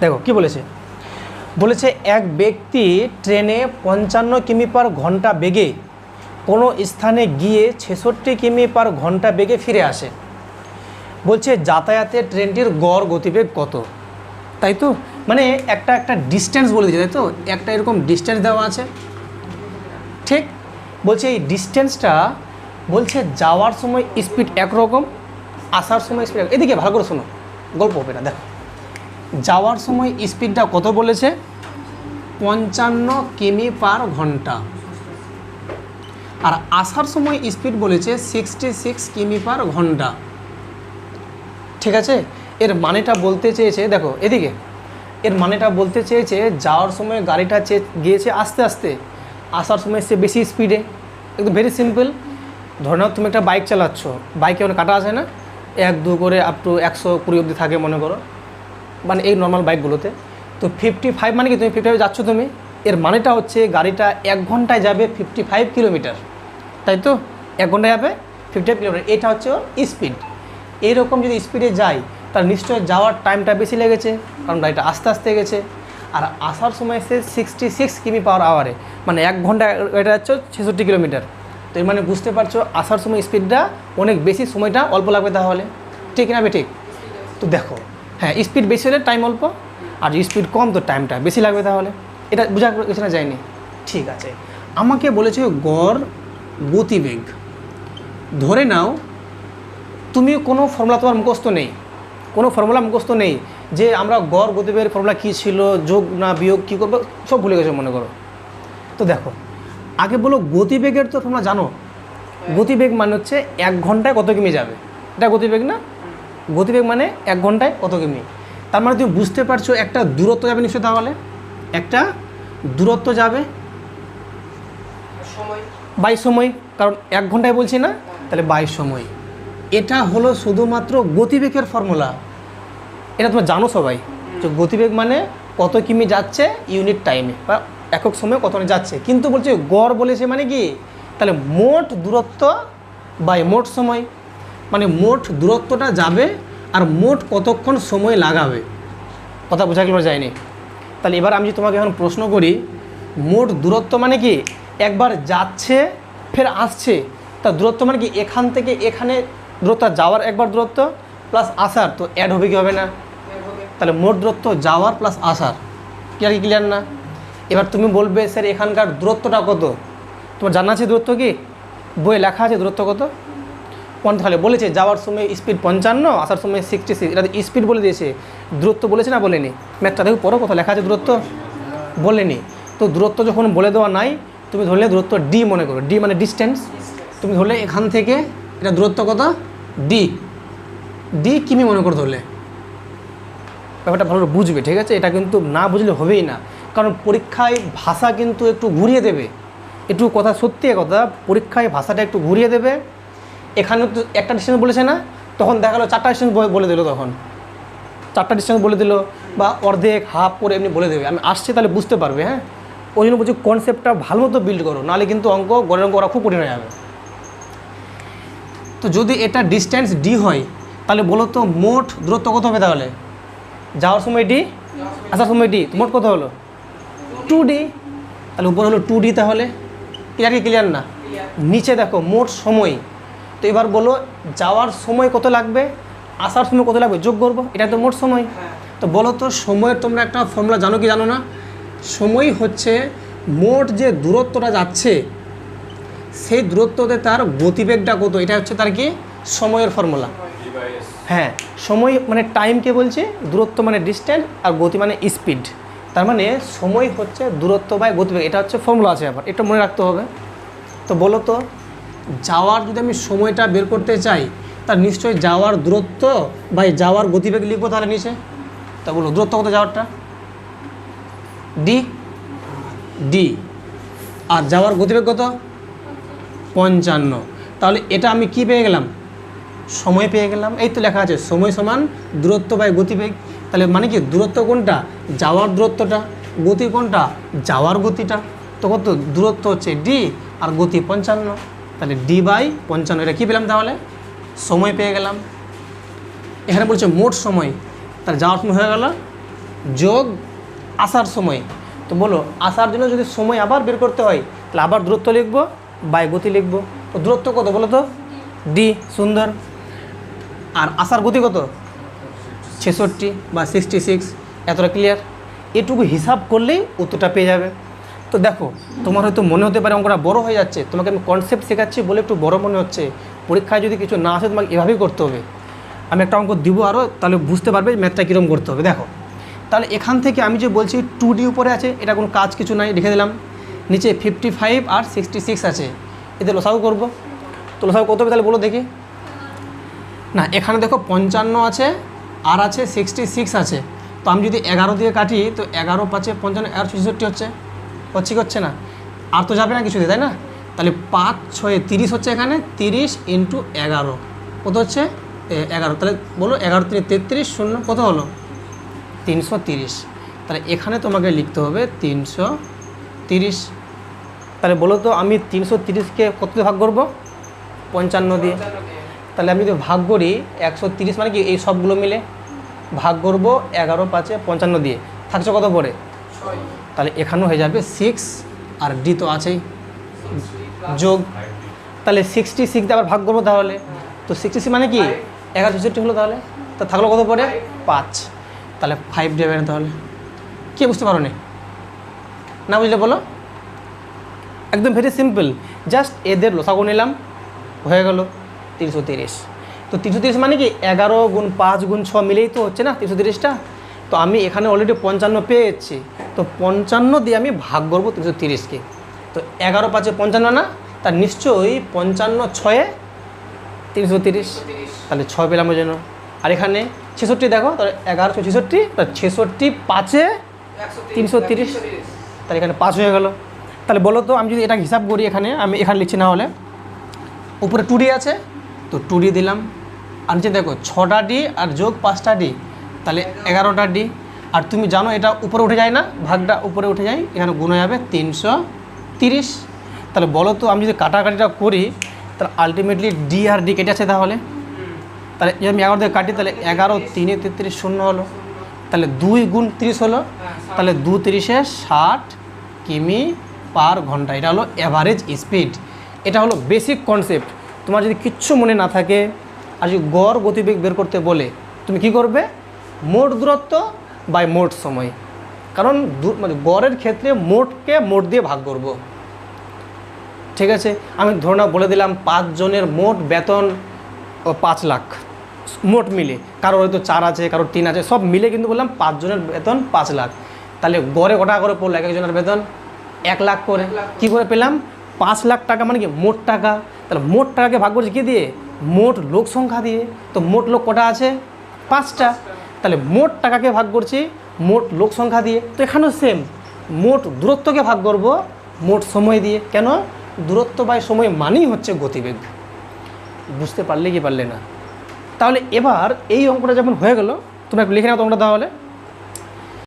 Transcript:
দেখো, কি বলেছে? বলেছে, এক ব্যক্তি ট্রেনে পঞ্চান্ন কিমি পার ঘণ্টা বেগে কোনো স্থানে গিয়ে ছেষট্টি কিমি পার ঘণ্টা বেগে ফিরে আসে। বলছে, যাতায়াতে ট্রেনটির গড় গতিবেগ কত? তাই তো? মানে একটা একটা ডিস্টেন্স বলে দিয়েছে, তাই তো? একটা এরকম ডিস্টেন্স দেওয়া আছে। ঠিক? বলছে, এই ডিস্টেন্সটা বলছে, যাওয়ার সময় স্পিড একরকম, আসার সময় স্পিড এদিকে ভালো করে শোনো, গল্প হবে না, দেখো। যাওয়ার সময় স্পিডটা কত বলেছে? পঞ্চান্ন কিমি পার ঘণ্টা। আর আসার সময় স্পিড বলেছে সিক্সটি সিক্স কিমি পার ঘণ্টা। ঠিক আছে? এর মানেটা বলতে চেয়েছে, দেখো, এদিকে। এর মানেটা বলতে চেয়েছে যাওয়ার সময় গাড়িটা চে গিয়েছে আস্তে আস্তে। আসার সময় সে বেশি স্পিডে একদম ভেরি সিম্পল ধরে নাও তুমি একটা বাইক চালাচ্ছ। বাইকে অনেক কাটা আছে না। এক, দু করে আপ টু একশো কুড়ি অবধি থাকে, মনে করো। মানে এই নর্মাল বাইকগুলোতে তো ফিফটি ফাইভ মানে কি তুমি ফিফটি ফাইভ যাচ্ছ তুমি? এর মানেটা হচ্ছে গাড়িটা এক ঘন্টায় যাবে ফিফটি ফাইভ কিলোমিটার তাই তো? এক ঘন্টায় যাবে ফিফটি ফাইভ কিলোমিটার এটা হচ্ছে ওর স্পিড এইরকম যদি স্পিডে যায় তাহলে নিশ্চয়ই যাওয়ার টাইমটা বেশি লেগেছে, কারণ গাড়িটা আস্তে আস্তে গেছে। আর আসার সময় সে সিক্সটি সিক্স কিমি পাওয়ার আওয়ারে মানে এক ঘণ্টা এটা হচ্ছে ছেষট্টি কিলোমিটার তো এর মানে বুঝতে পারছ, আসার সময় স্পিডটা অনেক বেশি, সময়টা অল্প লাগবে তাহলে। ঠিক না বে ঠিক তো দেখো হ্যাঁ স্পিড বেশি হলে টাইম অল্প আর স্পিড কম তো টাইমটা বেশি লাগবে তাহলে। এটা বোঝা গেছে না যায়নি। ঠিক আছে। আমাকে বলেছে গড় গতিবেগ। ধরে নাও তুমি কোনো ফর্মুলা তোমার মুখস্থ নেই। কোনো ফর্মুলা মুখস্থ নেই যে আমরা গড় গতিবেগের ফর্মুলা কী ছিল যোগ না বিয়োগ কী করব সব ভুলে গেছো মনে করো। তো দেখো আগে বলো গতিবেগের তো তোমরা জানো? গতিবেগ মানে হচ্ছে এক ঘন্টায় কত কিমি যাবে? এটা গতিবেগ না? গতিবেগ মানে এক ঘন্টায় কত কিমি? তার মানে তুমি বুঝতে পারছ একটা দূরত্ব যাবে নিশ্চয় তাহলে? একটা দূরত্ব যাবে সময় বাই সময়। কারণ এক ঘন্টায় বলছি না, তাহলে বাই সময়। এটা হলো শুধুমাত্র গতিবেগের ফর্মুলা। এটা তোমরা জানো সবাই যে গতিবেগ মানে কত কিমি যাচ্ছে ইউনিট টাইমে বা একক সময়ে কত যাচ্ছে। কিন্তু বলছে গড় বলেছে মানে কি? তাহলে মোট দূরত্ব বাই মোট সময়। মানে মোট দূরত্বটা যাবে আর মোট কতক্ষণ সময় লাগাবে? কথা বোঝা গেল যায়নি? তাহলে এবার আমি যদি তোমাকে এখন প্রশ্ন করি, মোট দূরত্ব মানে কি? একবার যাচ্ছে, ফের আসছে। তা দূরত্ব মানে কি? এখান থেকে এখানে দূরত্ব যাওয়ার একবার দূরত্ব প্লাস আসার। তো অ্যাড হবে কি হবে না? তাহলে মোট দূরত্ব যাওয়ার প্লাস আসার। ক্লিয়ার কি ক্লিয়ার না? এবার তুমি বলবে, স্যার, এখানকার দূরত্বটা কত? তোমার জানা আছে দূরত্ব কি? বইয়ে লেখা আছে দূরত্ব কত? তাহলে বলেছে, যাওয়ার সময় স্পিড পঞ্চান্ন, আসার সময় সিক্সটি সিক্স এটা স্পিড বলে দিয়েছে। দূরত্ব বলেছে না বলেনি? ম্যাথটা দেখো, পড়ো কত লেখা আছে দূরত্ব। বলেনি। তো দূরত্ব যখন বলে দেওয়া নাই, তুমি ধরলে দূরত্ব ডি মনে করো। ডি মানে ডিস্টেন্স তুমি ধরলে এখান থেকে, এটা দূরত্ব কত? ডি ডি কিমি মনে করো ধরলে? ব্যাপারটা ভালো বুঝবে, ঠিক আছে? এটা কিন্তু না বুঝলে হবেই না। কারণ পরীক্ষায় ভাষা কিন্তু একটু ঘুরিয়ে দেবে। একটু কথা সত্যি কথা, পরীক্ষায় ভাষাটা একটু ঘুরিয়ে দেবে। এখানে তো একটা ডিস্টেন্স বলেছে না তখন দেখা গেলো চারটা ডিস্টেন্স বলে দিল তখন। চারটা ডিস্টেন্স বলে দিল বা অর্ধেক হাফ করে এমনি বলে দেবে। আমি আসছি তাহলে বুঝতে পারবে হ্যাঁ? ওই জন্য বলছি কনসেপ্টটা ভালো মতো বিল্ড করো নাহলে কিন্তু অঙ্ক গড়ের অঙ্ক করা খুব কঠিন হয়ে যাবে। তো যদি এটা ডিস্টেন্স ডি হয় তাহলে বলো তো মোট দূরত্ব কত হবে তাহলে? যাওয়ার সময় ডি আসার সময় ডি মোট কত হলো? টু ডি তাহলে উপর হলো টু ডি তাহলে? ক্লিয়ার কি ক্লিয়ার না? নিচে দেখো মোট সময়। তো এবার বলো যাওয়ার সময় কত লাগবে? আসার সময় কত লাগবে? যোগ করব এটা তো মোট সময়। হ্যাঁ। তো বলো তো সময়ের তোমরা একটা ফর্মুলা জানো কি জানো না? সময় হচ্ছে মোট যে দূরত্বটা যাচ্ছে সেই দূরত্বতে তার গতিবেগটা কত? এটা হচ্ছে তার কি? সময়ের ফর্মুলা হ্যাঁ সময় মানে টাইমকে বলছে দূরত্ব মানে ডিস্টেন্স আর গতি মানে স্পিড তার মানে সময় হচ্ছে দূরত্ব বাই গতিবেগ এটা হচ্ছে ফর্মুলা আছে আবার এটা মনে রাখতে হবে। তো বলো তো যাওয়ার যদি আমি সময়টা বের করতে চাই, তার নিশ্চয়ই যাওয়ার দূরত্ব বাই যাওয়ার গতিবেগ লিখব তাহলে নিচে? তা বলো দূরত্ব কত যাওয়ারটা? ডি ডি আর যাওয়ার গতিবেগ কত? পঞ্চান্ন। তাহলে এটা আমি কি পেয়ে গেলাম? সময় পেয়ে গেলাম। এই তো লেখা আছে, সময় সমান দূরত্ব বাই গতিবেগ। তাহলে মানে কি, দূরত্ব কোনটা? যাওয়ার দূরত্বটা। গতি কোনটা? যাওয়ার গতিটা। তো কত? দূরত্ব হচ্ছে ডি আর গতি পঞ্চান্ন। তাহলে ডি বাই পঞ্চান্ন, এটা কী পেলাম তাহলে? সময় পেয়ে গেলাম। এখানে বলছে মোট সময়, তাহলে যাওয়ার সময় হয়ে গেল যোগ আসার সময়। তো বলো, আসার জন্য যদি সময় আবার বের করতে হয়, তাহলে আবার দূরত্ব লিখব, বাই গতি লিখব। তো দূরত্ব কত বলো তো? ডি সুন্দর। আর আসার গতি কত? ছেষট্টি বা সিক্সটি সিক্স এতটা ক্লিয়ার এটুকু হিসাব করলেই উত্তরটা পেয়ে যাবে। তো দেখো, তোমার হয়তো মনে হতে পারে অঙ্কটা বড় হয়ে যাচ্ছে। তোমাকে আমি কনসেপ্ট শেখাচ্ছি বলে একটু বড় মনে হচ্ছে। পরীক্ষায় যদি কিছু না আসে, তোমাকে এভাবেই করতে হবে। আমি একটা অঙ্ক দিব আরও তাহলে বুঝতে পারবে ম্যাথটা কীরকম করতে হবে। দেখো, তাহলে এখান থেকে আমি যে বলছি টু ডি উপরে আছে, এটা কোনো কাজ কিছু নাই লিখে দিলাম। নিচে ফিফটি ফাইভ আর সিক্সটি সিক্স আছে। এতে লসাগু করব। তো লসাগু কত হবে, তাহলে বলো দেখি। না, এখানে দেখো পঞ্চান্ন আছে, আর আছে সিক্সটি সিক্স আছে। তো আমি যদি এগারো দিয়ে কাটি, তো এগারো পাঁচে পঞ্চান্ন এগারো ছেষট্টি হচ্ছে। হচ্ছে কি হচ্ছে না। আর তো যাবে না কিছু দিয়ে তাই না? তাহলে পাঁচ, ছয়ে, তিরিশ হচ্ছে এখানে, তিরিশ ইন্টু এগারো। কত হচ্ছে? এগারো। তাহলে বলো এগারো তিন তেত্রিশ, শূন্য, কত হলো? তিনশো তিরিশ। তাহলে এখানে তোমাকে লিখতে হবে তিনশো তিরিশ। তাহলে বলো তো আমি তিনশো তিরিশকে কত দিয়ে ভাগ করব? পঞ্চান্ন দিয়ে। তাহলে আমি যদি ভাগ করি একশো তিরিশ মানে কি এই সবগুলো মিলে ভাগ করব এগারো, পাঁচে পঞ্চান্ন দিয়ে। থাকছে কত পরে? তাহলে এখানেও হয়ে যাবে সিক্স আর ডি তো আছেই। যোগ, তাহলে সিক্সটি সিক্স আবার ভাগ করব তাহলে। তো সিক্সটি সিক্স মানে কি? এগারো ছেষট্টি হলো তাহলে। তা থাকল কত পরে? পাঁচ। তাহলে ফাইভ দেবে না তাহলে। কে বুঝতে পারো নি? না বুঝলে বলো? একদম ভেরি সিম্পল জাস্ট এদের লসাগু নিলাম। হয়ে গেল তিনশো তিরিশ। তো তিনশো তিরিশ মানে কি? এগারো গুণ পাঁচ গুণ ছ মিলেই তো হচ্ছে না তিনশো তিরিশটা? তো আমি এখানে অলরেডি পঞ্চান্ন পেয়ে যাচ্ছি তো পঞ্চান্ন দিয়ে আমি ভাগ করব তিনশো তিরিশকে। তো এগারো পাঁচে পঞ্চান্ন না? তার নিশ্চয়ই পঞ্চান্ন ছয়ে তিনশো তিরিশ। তাহলে ছয় পেলাম ওই জন্য। আর এখানে ছেষট্টি দেখো, তাহলে এগারোশো ছেষট্টি তাহলে ছেষট্টি পাঁচে তিনশো তিরিশ। তাহলে এখানে পাঁচ হয়ে গেল। তাহলে বলো তো, আমি যদি এটা হিসাব করি এখানে, আমি এখানে লিখছি না হলে। উপরে টু ডি আছে, তো টু ডি দিলাম। আর নিচে দেখো, ছটা ডি আর যোগ পাঁচটা ডি। তাহলে এগারোটা ডি। আর তুমি জানো এটা উপরে উঠে যায় না? ভাগটা উপরে উঠে যায়, এখানে গুণ হয়ে যাবে তিনশো তিরিশ। তাহলে বলো তো, আমি যদি কাটাকাটিটা করি, তাহলে আলটিমেটলি ডি আর ডি কেটে আছে তাহলে? তাহলে যদি আমি এগারো দিয়ে কাটি, তাহলে এগারো, তিনে, তেত্রিশ, শূন্য হলো। তাহলে দুই গুণ তিরিশ হলো। তাহলে দু তিরিশে ষাট কিমি পার ঘণ্টা। এটা হলো অ্যাভারেজ স্পিড এটা হলো বেসিক কনসেপ্ট তোমার যদি কিচ্ছু মনে না থাকে, আর যদি গড় গতিবেগ বের করতে বলে, তুমি কি করবে? মোট দূরত্ব বাই মোট সময়। কারণ মানে গড়ের ক্ষেত্রে মোটকে মোট দিয়ে ভাগ করব। ঠিক আছে? আমি ধরে নাও বলে দিলাম পাঁচজনের মোট বেতন ও পাঁচ লাখ। মোট মিলে। কারোর হয়তো চার আছে কারোর তিন আছে সব মিলে কিন্তু বললাম পাঁচজনের বেতন পাঁচ লাখ। তাহলে গড়ে কটা করে পড়ল? এক একজনের বেতন এক লাখ করে। কি করে পেলাম? পাঁচ লাখ টাকা মানে কি? মোট টাকা। তাহলে মোট টাকাকে ভাগ করছি কী দিয়ে? মোট লোক সংখ্যা দিয়ে। তো মোট লোক কটা আছে? পাঁচটা। তাহলে মোট টাকাকে ভাগ করছি, মোট লোক সংখ্যা দিয়ে। তো এখানেও সেম মোট দূরত্বকে ভাগ করব, মোট সময় দিয়ে। কেন? দূরত্ব বাই সময় মানেই হচ্ছে গতিবেগ। বুঝতে পারলে কি পারলে না। তাহলে এবার এই অঙ্কটা যেমন হয়ে গেল, তোমরা লিখে নাও তোমরা তাহলে।